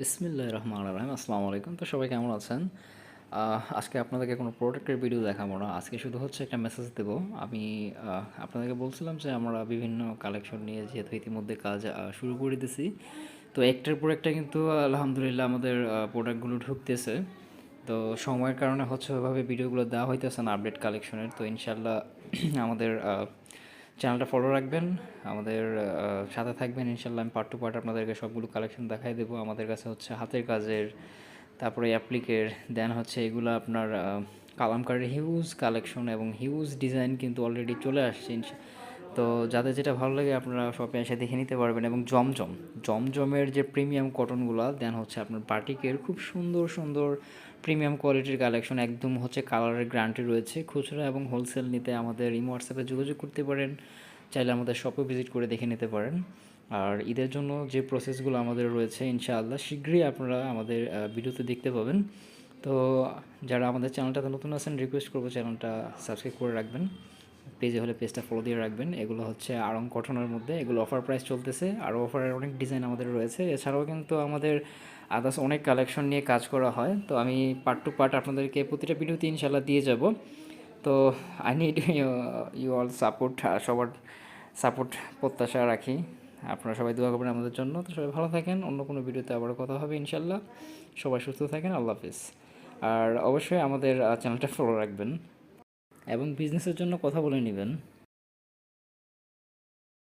বিসমিল্লাহ রহমান রহিম। আসসালামু আলাইকুম তো সবাই কেমন আছেন? আজকে আপনাদেরকে কোনো প্রোডাক্টের ভিডিও দেখাবো না। আজকে শুধু হচ্ছে একটা মেসেজ দেবো। আমি আপনাদেরকে বলছিলাম যে আমরা বিভিন্ন কালেকশন নিয়ে যেহেতু ইতিমধ্যে কাজ শুরু করে দিছি। তো একটার পর একটা কিন্তু, আলহামদুলিল্লাহ আমাদের প্রোডাক্টগুলো ঢুকতেছে। তো সময়ের কারণে হচ্ছে ওইভাবে ভিডিওগুলো দেওয়া হইতেছে না আপডেট কালেকশনের তো ইনশাল্লাহ আমাদের চ্যানেলটা ফলো রাখবেন, আমাদের সাথে থাকবেন ইনশাল্লাহ আমি পার্ট টু পার্ট আপনাদেরকে সবগুলো কালেকশন দেখাই দেবো। আমাদের কাছে হচ্ছে হাতের কাজের, তারপরে অ্যাপ্লিকের দেন হচ্ছে এগুলো আপনার কালামকারের হিউজ কালেকশন এবং হিউজ ডিজাইন কিন্তু অলরেডি চলে আসছে তো যাদের যেটা ভালো লাগে আপনারা শপে এসে দেখে নিতে পারবেন এবং জমজম, জমজমের যে প্রিমিয়াম কটনগুলো দেন হচ্ছে আপনার বাটিকের খুব সুন্দর সুন্দর প্রিমিয়াম কোয়ালিটির কালেকশন একদম হচ্ছে কালারের গ্যারান্টি রয়েছে খুচরা এবং হোলসেল নিতে আমাদের ইমো হোয়াটসঅ্যাপে যোগাযোগ করতে পারেন, চাইলে আমাদের শপে ভিজিট করে দেখে নিতে পারেন। আর ঈদের জন্য যে প্রসেসগুলো আমাদের রয়েছে, ইনশাআল্লাহ শীঘ্রই আপনারা আমাদের ভিডিওতে দেখতে পাবেন। তো যারা আমাদের চ্যানেলটাতে নতুন আছেন রিকোয়েস্ট করব চ্যানেলটা সাবস্ক্রাইব করে রাখবেন। পেজে হলে পেজটা ফলো দিয়ে রাখবেন। এগুলো হচ্ছে আরং কটনের মধ্যে। এগুলো অফার প্রাইস চলতেছে। আর অফারের অনেক ডিজাইন আমাদের রয়েছে। এছাড়াও কিন্তু আমাদের আদার্স অনেক কালেকশন নিয়ে কাজ করা হয়। তো আমি পার্ট টু পার্ট আপনাদেরকে প্রতিটা ভিডিওতে ইনশাল্লাহ দিয়ে যাব। তো I need you all support সবার সাপোর্ট প্রত্যাশা রাখি। আপনারা সবাই দোয়া করবেন আমাদের জন্য। তো সবাই ভালো থাকেন। অন্য কোনো ভিডিওতে আবার কথা হবে ইনশাল্লাহ সবাই সুস্থ থাকেন। আল্লাহ হাফিজ। আর অবশ্যই আমাদের চ্যানেলটা ফলো রাখবেন। এবং বিজনেসের জন্য কথা বলে নেবেন।